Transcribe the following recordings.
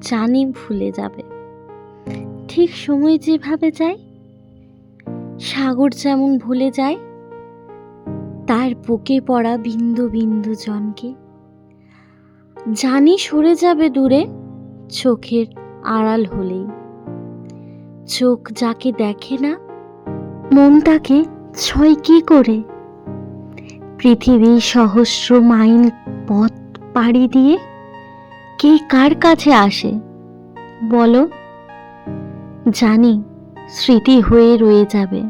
জানি ভুলে যাবে। ঠিক সময় যেভাবে যায়, সাগর যেমন ভুলে যায়, তার বুকে পড়া বিন্দু বিন্দু জনকে। জানি সরে যাবে দূরে, চোখের আড়াল হলেই। চোখ যাকে দেখে না, মন তাকে ছয় কি করে? পৃথিবী সহস্র মাইল পথ পাড়ি দিয়ে কে কার কাছে আসে? বলো। জানি, স্মৃতি হয়ে রয়ে যাবে।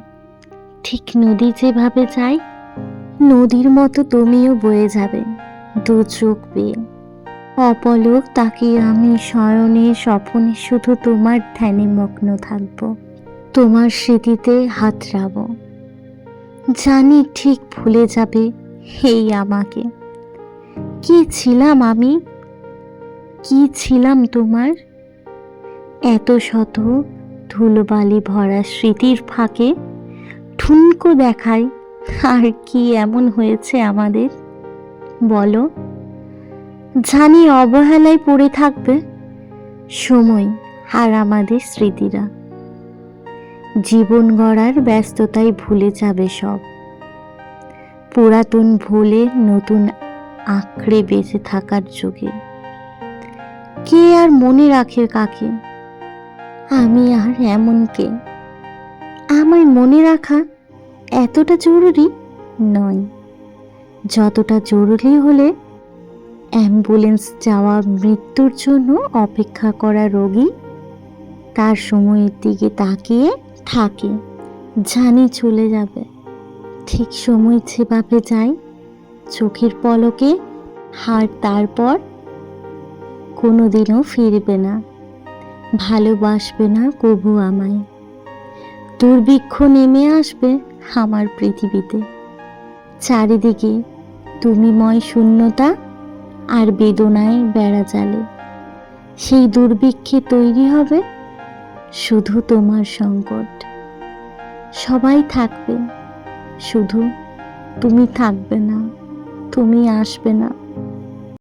ঠিক নদী যেভাবে যায়, নদীর মতো তুমিও বয়ে যাবে দু চোখ বেয়ে অপলক তাকে আমি শয়নে স্বপনে শুধু তোমার ধ্যানে মগ্ন থাকব, তোমার স্মৃতিতে হাত হাতড়াব জানি ঠিক ভুলে যাবে হেই আমাকে। কি ছিলাম আমি? কি ছিলাম তোমার? এত শত ধুলোবালি ভরা স্মৃতির ফাঁকে ঠুনকো দেখায়, আর কি এমন হয়েছে আমাদের? বলো। জানি অবহেলায় পড়ে থাকবে সময় আর আমাদের স্মৃতিরা। জীবন গড়ার ব্যস্ততায় ভুলে যাবে সব। পুরাতন ভুলে নতুন আঁকড়ে বেঁচে থাকার যুগে। কে আর মনে রাখে কাকে? আমি আর এমন কে? আমায় মনে রাখা এতটা জরুরি নয়। যতটা জরুরি হলে অ্যাম্বুলেন্স যাওয়া মৃত্যুর জন্য অপেক্ষা করা রোগী তার সময়ের দিকে তাকিয়ে থাকে, জানি চলে যাবে। ঠিক সময় যেভাবে যায়, চোখের পলকে হার তারপর কোনোদিনও ফিরবে না, ভালোবাসবে না কবু আমায়। দুর্ভিক্ষ নেমে আসবে আমার পৃথিবীতে। চারিদিকে তুমিময় শূন্যতা আর বেদনায় বেড়া চালে সেই দুর্ভিক্ষে তৈরি হবে শুধু তোমার সংকট। সবাই থাকবে, শুধু তুমি থাকবে না, তুমি আসবে না।